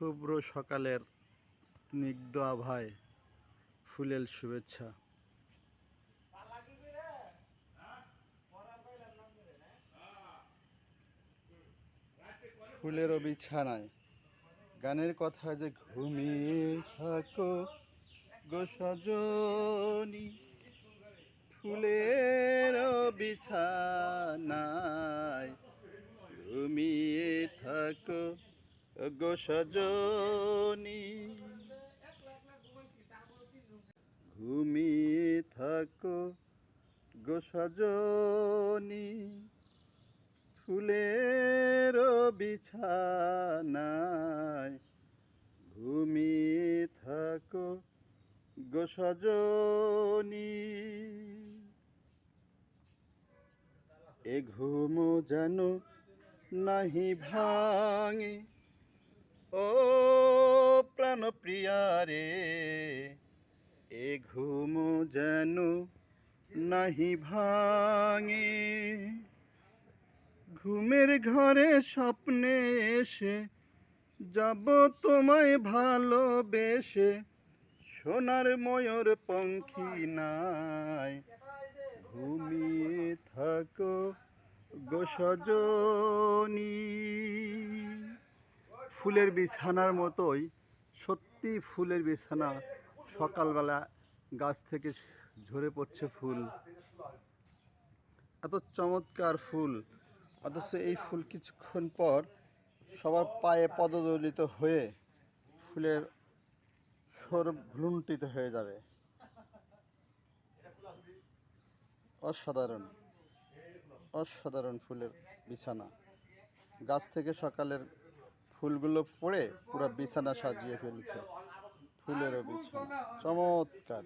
শুভ্র সকালের স্নিগ্ধ আভায় ফুলের শুভেচ্ছা। ফুলেরও বিছানায়। গানের কথা যে ঘুমিয়ে থাকো গো সজনী, ফুলেরও বিছানায় ঘুমিয়ে থাকো গো সজনী। ঘুমিয়ে থাকো গো ফুলের বিছানায় ঘুমিয়ে থাকো গো এ ঘুম যেন নাহি ভাঙে। ও প্রাণপ্রিয়া রে, এ ঘুম যেন নাহি ভাঙে। ঘুমের ঘরে স্বপ্নে এসে যাব তোমায় ভালোবেসে, সোনার ময়ূর পঙ্খী নাই। ঘুমিয়ে থাকো গো সজনী। ফুলের বিছানার মতোই, সত্যি ফুলের বিছানা। সকালবেলা গাছ থেকে ঝরে পড়ছে ফুল। এত চমৎকার ফুল। অথচ এই ফুল কিছুক্ষণ পর সবার পায়ে পদদলিত হয়ে ফুলের সর ভ্লুণ্ঠিত হয়ে যাবে। অসাধারণ। অসাধারণ ফুলের বিছানা। গাছ থেকে সকালের ফুলগুলো পড়ে পুরো বিছানা সাজিয়ে ফেলছে। ফুলেরও বিছানা। চমৎকার।